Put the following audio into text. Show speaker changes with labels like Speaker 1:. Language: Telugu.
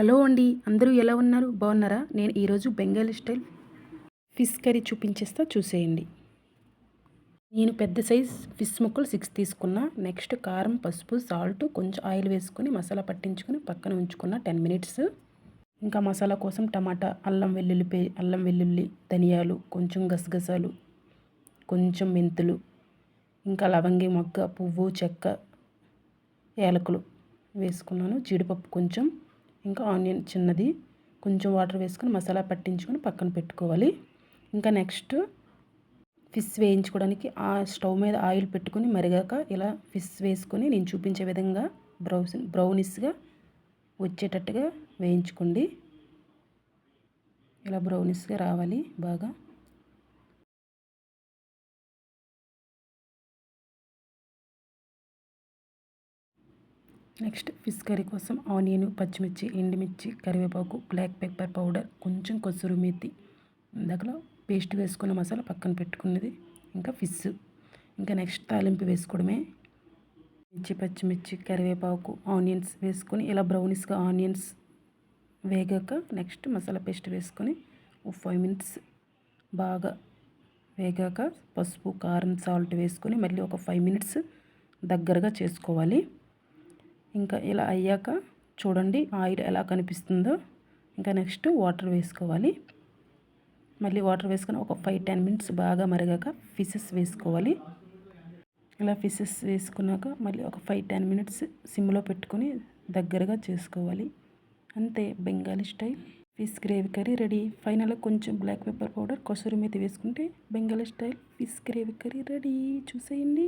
Speaker 1: హలో అండి అందరూ ఎలా ఉన్నారు? బాగున్నారా? నేను ఈరోజు బెంగాలీ స్టైల్ ఫిష్ కర్రీ చూపించేస్తా చూసేయండి. నేను పెద్ద సైజ్ ఫిష్ ముక్కలు సిక్స్ తీసుకున్నా. నెక్స్ట్ కారం పసుపు సాల్ట్ కొంచెం ఆయిల్ వేసుకొని మసాలా పట్టించుకొని పక్కన ఉంచుకున్న టెన్ మినిట్స్ ఇంకా మసాలా కోసం టమాటా అల్లం వెల్లుల్లి పే అల్లం వెల్లుల్లి ధనియాలు కొంచెం గసగసాలు కొంచెం మెంతులు ఇంకా లవంగి మొగ్గ పువ్వు చెక్క యాలకులు వేసుకున్నాను. జీడిపప్పు కొంచెం ఇంకా ఆనియన్ చిన్నది కొంచెం వాటర్ వేసుకొని మసాలా పట్టించుకొని పక్కన పెట్టుకోవాలి. ఇంకా నెక్స్ట్ ఫిష్ వేయించుకోవడానికి ఆ స్టవ్ మీద ఆయిల్ పెట్టుకొని మరిగాక ఇలా ఫిష్ వేసుకొని నేను చూపించే విధంగా బ్రౌస్ బ్రౌనిష్గా వచ్చేటట్టుగా వేయించుకోండి. ఇలా బ్రౌనిష్గా రావాలి బాగా. నెక్స్ట్ ఫిష్ కర్రీ కోసం ఆనియన్ పచ్చిమిర్చి ఎండుమిర్చి కరివేపాకు బ్లాక్ పెప్పర్ పౌడర్ కొంచెం కొసురు మెత్తి ఇందాకలో పేస్ట్ వేసుకున్న మసాలా పక్కన పెట్టుకున్నది. ఇంకా ఫిష్. ఇంకా నెక్స్ట్ తాలింపు వేసుకోవడమే. మిర్చి పచ్చిమిర్చి కరివేపాకు ఆనియన్స్ వేసుకొని ఇలా బ్రౌనిష్గా ఆనియన్స్ వేగాక నెక్స్ట్ మసాలా పేస్ట్ వేసుకొని ఫైవ్ మినిట్స్ బాగా వేగాక పసుపు కారం సాల్ట్ వేసుకొని మళ్ళీ ఒక ఫైవ్ మినిట్స్ దగ్గరగా చేసుకోవాలి. ఇంకా ఇలా అయ్యాక చూడండి ఆయిల్ ఎలా కనిపిస్తుందో. ఇంకా నెక్స్ట్ వాటర్ వేసుకోవాలి. మళ్ళీ వాటర్ వేసుకొని ఒక ఫైవ్ టెన్ మినిట్స్ బాగా మరిగాక ఫిషెస్ వేసుకోవాలి. ఇలా ఫిషెస్ వేసుకున్నాక మళ్ళీ ఒక ఫైవ్ టెన్ మినిట్స్ సిమ్లో పెట్టుకొని దగ్గరగా చేసుకోవాలి. అంతే Bengali style. Fish gravy curry ready. ఫైనల్గా కొంచెం బ్లాక్ పెప్పర్ పౌడర్ కొసరు మీద వేసుకుంటే Bengali style. Fish gravy curry ready. చూసేయండి.